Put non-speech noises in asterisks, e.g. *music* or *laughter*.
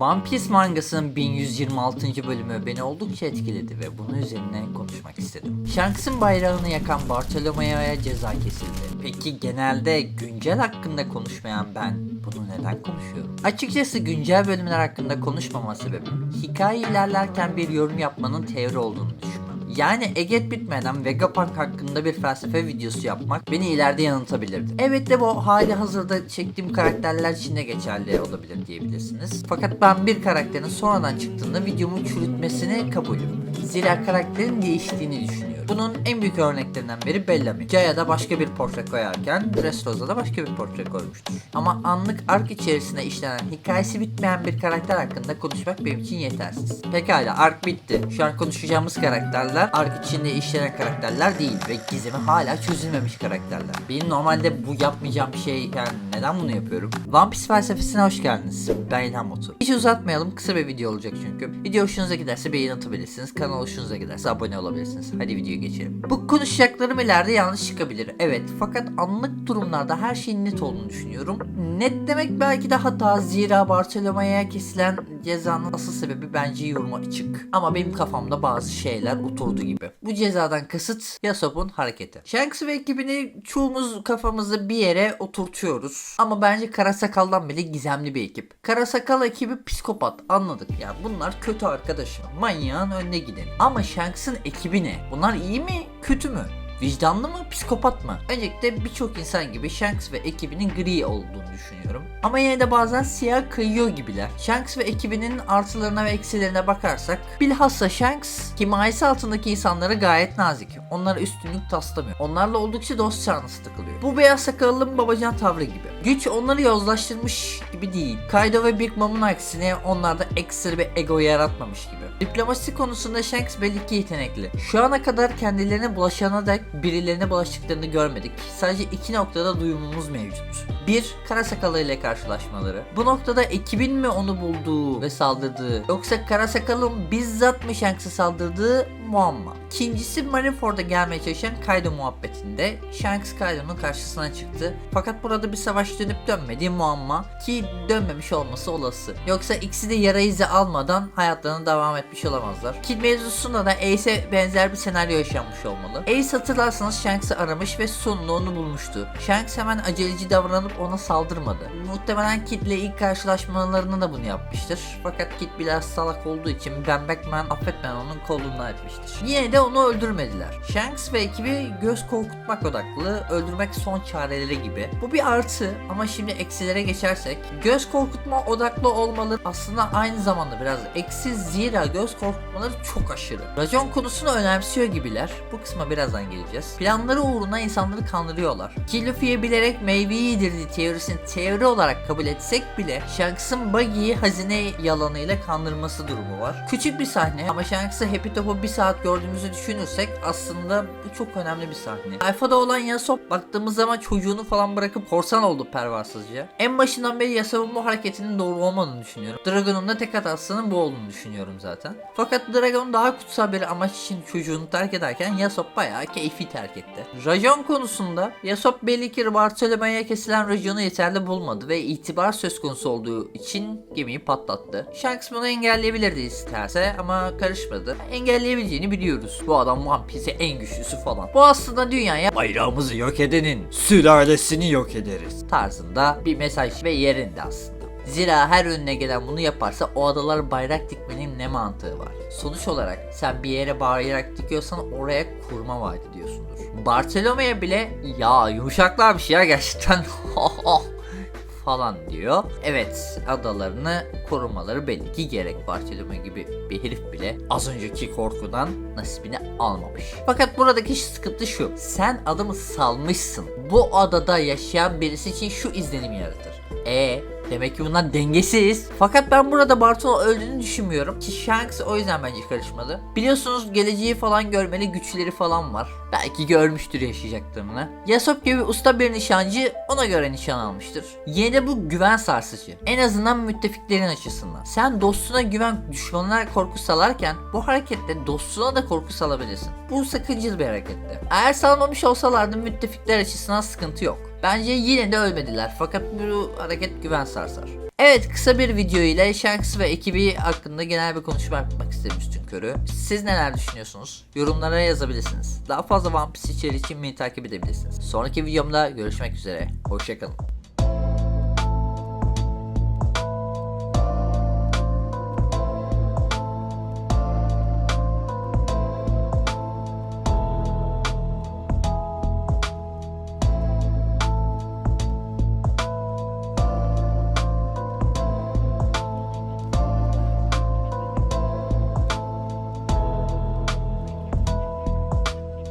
One Piece mangasının 1126. bölümü beni oldukça etkiledi ve bunun üzerine konuşmak istedim. Shanks'ın bayrağını yakan Bartolomeo'ya ceza kesildi. Peki genelde güncel hakkında konuşmayan ben bunu neden konuşuyorum? Açıkçası güncel bölümler hakkında konuşmama sebebim hikaye ilerlerken bir yorum yapmanın teori olduğunu düşünmem. Yani eget bitmeden Vegapunk hakkında bir felsefe videosu yapmak beni ileride yanıltabilirdi. Evet de bu hali hazırda çektiğim karakterler için de geçerli olabilir diyebilirsiniz. Fakat ben bir karakterin sonradan çıktığında videomu çürütmesini kabulüm. Zira karakterin değiştiğini düşünüyorum. Bunun en büyük örneklerinden biri Bellamy. Jaya'da başka bir portre koyarken Dressrosa'da başka bir portre koymuştur. Ama anlık ark içerisinde işlenen hikayesi bitmeyen bir karakter hakkında konuşmak benim için yetersiz. Pekala ark bitti. Şu an konuşacağımız karakterler ark içinde işlenen karakterler değil ve gizemi hala çözülmemiş karakterler. Benim normalde bu yapmayacağım bir şey yani neden bunu yapıyorum? One Piece felsefesine hoş geldiniz. Ben İlhan Motu. Hiç uzatmayalım kısa bir video olacak çünkü. Video hoşunuza giderse beğeni atabilirsiniz. Kanal hoşunuza giderse abone olabilirsiniz. Hadi videoya geçelim. Bu konuşacaklarım ileride yanlış çıkabilir. Evet fakat anlık durumlarda her şeyin net olduğunu düşünüyorum. Net demek belki de hata zira Bartolomeo'ya kesilen cezanın asıl sebebi bence yoruma açık. Ama benim kafamda bazı şeyler oturdu gibi. Bu cezadan kasıt Yasop'un hareketi. Shanks ve ekibini çoğumuz kafamızda bir yere oturtuyoruz. Ama bence Karasakal'dan bile gizemli bir ekip. Karasakal ekibi psikopat anladık ya. Bunlar kötü arkadaşım. Manyağın önüne gideni. Ama Shanks'ın ekibi ne? Bunlar iyi mi? Kötü mü? Vicdanlı mı, psikopat mı? Öncelikle birçok insan gibi Shanks ve ekibinin gri olduğunu düşünüyorum. Ama yine de bazen siyah kayıyor gibiler. Shanks ve ekibinin artılarına ve eksilerine bakarsak bilhassa Shanks himayesi altındaki insanlara gayet nazik. Onlara üstünlük taslamıyor. Onlarla oldukça dost canlısı takılıyor. Bu beyaz sakallının babacan tavrı gibi. Güç onları yozlaştırmış gibi değil. Kaido ve Big Mom'un aksine onlarda ekstra bir ego yaratmamış gibi. Diplomasi konusunda Shanks belli ki yetenekli. Şu ana kadar kendilerine bulaşana dek birilerine bulaştıklarını görmedik. Sadece iki noktada duyumumuz mevcut. Bir, Karasakalı ile karşılaşmaları. Bu noktada ekibin mi onu bulduğu ve saldırdığı yoksa Karasakal'ın bizzat mı Shanks'a saldırdığı muamma. İkincisi Marineford'a gelmeye çalışan Kaido muhabbetinde Shanks Kaido'nun karşısına çıktı. Fakat burada bir savaş dönüp dönmediği muamma ki dönmemiş olması olası. Yoksa ikisi de yara izi almadan hayatlarına devam etmiş olamazlar. Kid mevzusunda da Ace'e benzer bir senaryo yaşanmış olmalı. Ace hatırlarsanız Shanks'ı aramış ve sonunda onu bulmuştu. Shanks hemen aceleci davranıp ona saldırmadı. Muhtemelen Kid'le ilk karşılaşmalarında da bunu yapmıştır. Fakat Kid biraz salak olduğu için Ben Beckman affetmeden onun kolundan etmiştir. Yine de onu öldürmediler. Shanks ve ekibi göz korkutmak odaklı, öldürmek son çareleri gibi. Bu bir artı ama şimdi eksilere geçersek göz korkutma odaklı olmaları aslında aynı zamanda biraz eksi zira göz korkutmaları çok aşırı. Racon konusunu önemsiyor gibiler. Bu kısma birazdan geleceğiz. Planları uğruna insanları kandırıyorlar. Ki Luffy'ye bilerek meyveyi yedirdiği teorisini teori olarak kabul etsek bile Shanks'ın Buggy'yi hazine yalanıyla kandırması durumu var. Küçük bir sahne ama Shanks'ı Happy Top'u bir saat gördüğümüzü düşünürsek aslında bu çok önemli bir sahne. Alfa'da olan Yasop baktığımız zaman çocuğunu falan bırakıp korsan oldu pervasızca. En başından beri Yasop'un bu hareketinin doğru olmadığını düşünüyorum. Dragon'un da tek hatasının bu olduğunu düşünüyorum zaten. Fakat Dragon daha kutsal bir amaç için çocuğunu terk ederken Yasop bayağı keyfi terk etti. Rajon konusunda Yasop belli ki Bartolomeo'ya kesilen raconu yeterli bulmadı ve itibar söz konusu olduğu için gemiyi patlattı. Shanks bunu engelleyebilirdi isterse ama karışmadı. Engelleyebileceğini biliyoruz. Bu adam One Piece'e en güçlüsü falan. Bu aslında dünyaya bayrağımızı yok edenin sülalesini yok ederiz tarzında bir mesaj ve yerinde aslında. Zira her önüne gelen bunu yaparsa o adalar bayrak dikmenin ne mantığı var? Sonuç olarak sen bir yere bayrak dikiyorsan oraya kurma vaat ediyorsundur. Bartolome'ye bile ya yumuşaklarmış ya gerçekten *laughs* falan diyor. Evet adalarını korumaları belli ki gerek Bartolome gibi bir herif bile az önceki korkudan nasibini almamış. Fakat buradaki sıkıntı şu. Sen adamı salmışsın. Bu adada yaşayan birisi için şu izlenim yaratır. E Demek ki bunlar dengesiz. Fakat ben burada Bartolo öldüğünü düşünmüyorum. Ki Shanks o yüzden bence karışmadı. Biliyorsunuz geleceği falan görmeli güçleri falan var. Belki görmüştür yaşayacaklarını. Yasop gibi usta bir nişancı ona göre nişan almıştır. Yine bu güven sarsıcı. En azından müttefiklerin açısından. Sen dostuna güven düşmanına korku salarken bu harekette dostuna da korku salabilirsin. Bu sakıncalı bir hareketti. Eğer salmamış olsalardı müttefikler açısından sıkıntı yok. Bence yine de ölmediler fakat bu hareket güven sarsar. Evet kısa bir video ile Shanks ve ekibi hakkında genel bir konuşma yapmak istedim üstün körü. Siz neler düşünüyorsunuz? Yorumlara yazabilirsiniz. Daha fazla One Piece içeriği için beni takip edebilirsiniz. Sonraki videomda görüşmek üzere. Hoşçakalın.